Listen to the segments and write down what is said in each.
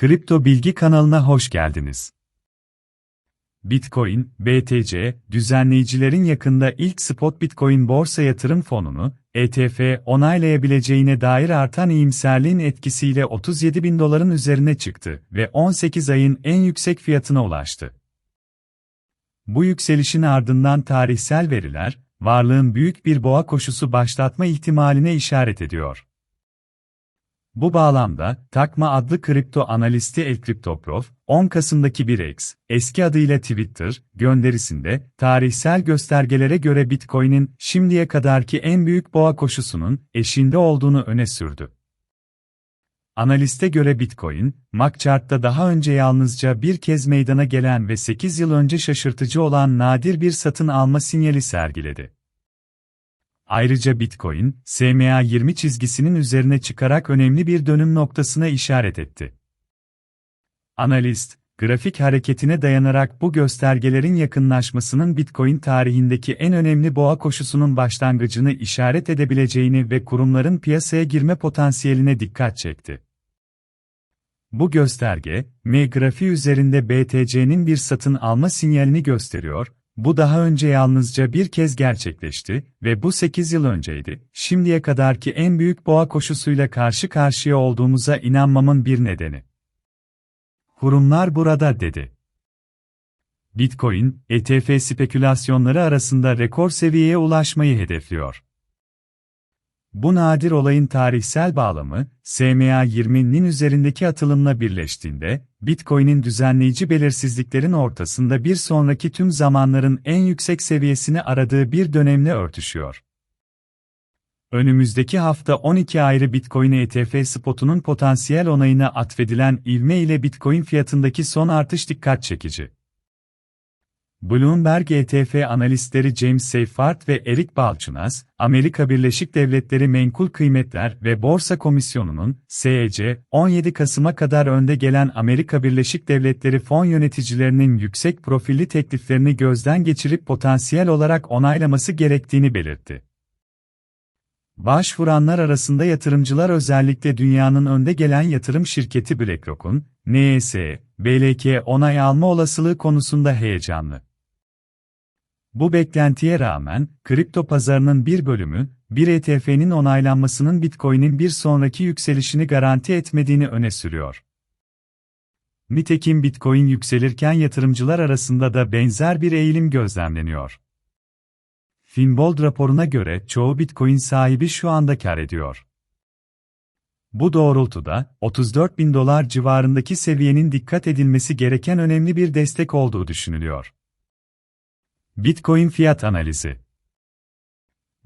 Kripto Bilgi kanalına hoş geldiniz. Bitcoin, BTC, düzenleyicilerin yakında ilk spot Bitcoin borsa yatırım fonunu, ETF, onaylayabileceğine dair artan iyimserliğin etkisiyle 37 bin doların üzerine çıktı ve 18 ayın en yüksek fiyatına ulaştı. Bu yükselişin ardından tarihsel veriler, varlığın büyük bir boğa koşusu başlatma ihtimaline işaret ediyor. Bu bağlamda, Takma adlı kripto analisti El Kriptoprof, 10 Kasım'daki bir X, eski adıyla Twitter, gönderisinde, tarihsel göstergelere göre Bitcoin'in şimdiye kadarki en büyük boğa koşusunun eşinde olduğunu öne sürdü. Analiste göre Bitcoin, MacChart'ta daha önce yalnızca bir kez meydana gelen ve 8 yıl önce şaşırtıcı olan nadir bir satın alma sinyali sergiledi. Ayrıca Bitcoin, SMA 20 çizgisinin üzerine çıkarak önemli bir dönüm noktasına işaret etti. Analist, grafik hareketine dayanarak bu göstergelerin yakınlaşmasının Bitcoin tarihindeki en önemli boğa koşusunun başlangıcını işaret edebileceğini ve kurumların piyasaya girme potansiyeline dikkat çekti. Bu gösterge, M grafiği üzerinde BTC'nin bir satın alma sinyalini gösteriyor, bu daha önce yalnızca bir kez gerçekleşti ve bu 8 yıl önceydi. Şimdiye kadarki en büyük boğa koşusuyla karşı karşıya olduğumuza inanmamın bir nedeni. Kurumlar burada dedi. Bitcoin, ETF spekülasyonları arasında rekor seviyeye ulaşmayı hedefliyor. Bu nadir olayın tarihsel bağlamı, SMA 20'nin üzerindeki atılımla birleştiğinde, Bitcoin'in düzenleyici belirsizliklerin ortasında bir sonraki tüm zamanların en yüksek seviyesini aradığı bir dönemle örtüşüyor. Önümüzdeki hafta 12 ayrı Bitcoin ETF spotunun potansiyel onayına atfedilen ivme ile Bitcoin fiyatındaki son artış dikkat çekici. Bloomberg ETF analistleri James Seyfarth ve Eric Balchunas, Amerika Birleşik Devletleri Menkul Kıymetler ve Borsa Komisyonu'nun, SEC, 17 Kasım'a kadar önde gelen Amerika Birleşik Devletleri fon yöneticilerinin yüksek profilli tekliflerini gözden geçirip potansiyel olarak onaylaması gerektiğini belirtti. Başvuranlar arasında yatırımcılar özellikle dünyanın önde gelen yatırım şirketi BlackRock'un, NS, BLK onay alma olasılığı konusunda heyecanlı. Bu beklentiye rağmen, kripto pazarının bir bölümü, bir ETF'nin onaylanmasının Bitcoin'in bir sonraki yükselişini garanti etmediğini öne sürüyor. Nitekim Bitcoin yükselirken yatırımcılar arasında da benzer bir eğilim gözlemleniyor. Finbold raporuna göre çoğu Bitcoin sahibi şu anda kar ediyor. Bu doğrultuda 34 bin dolar civarındaki seviyenin dikkat edilmesi gereken önemli bir destek olduğu düşünülüyor. Bitcoin fiyat analizi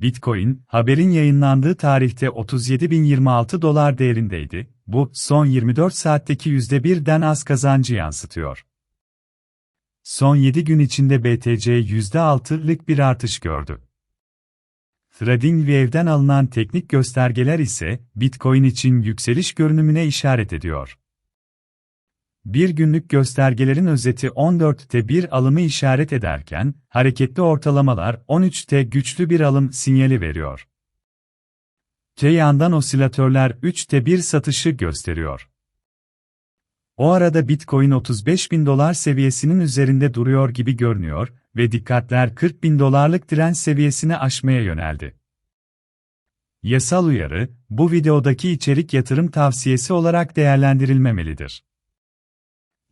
Bitcoin, haberin yayınlandığı tarihte 37.026 dolar değerindeydi. Bu, son 24 saatteki %1'den az kazancı yansıtıyor. Son 7 gün içinde BTC %6'lık bir artış gördü. TradingView'den alınan teknik göstergeler ise Bitcoin için yükseliş görünümüne işaret ediyor. Bir günlük göstergelerin özeti 14'te bir alımı işaret ederken, hareketli ortalamalar 13'te güçlü bir alım sinyali veriyor. T yandan osilatörler 3'te bir satışı gösteriyor. O arada Bitcoin 35 bin dolar seviyesinin üzerinde duruyor gibi görünüyor ve dikkatler 40 bin dolarlık direnç seviyesini aşmaya yöneldi. Yasal uyarı, bu videodaki içerik yatırım tavsiyesi olarak değerlendirilmemelidir.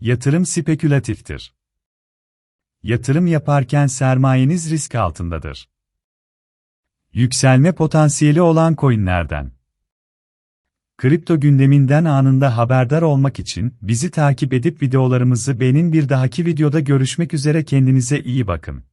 Yatırım spekülatiftir. Yatırım yaparken sermayeniz risk altındadır. Yükselme potansiyeli olan coinlerden. Kripto gündeminden anında haberdar olmak için bizi takip edip videolarımızı beğenin bir dahaki videoda görüşmek üzere kendinize iyi bakın.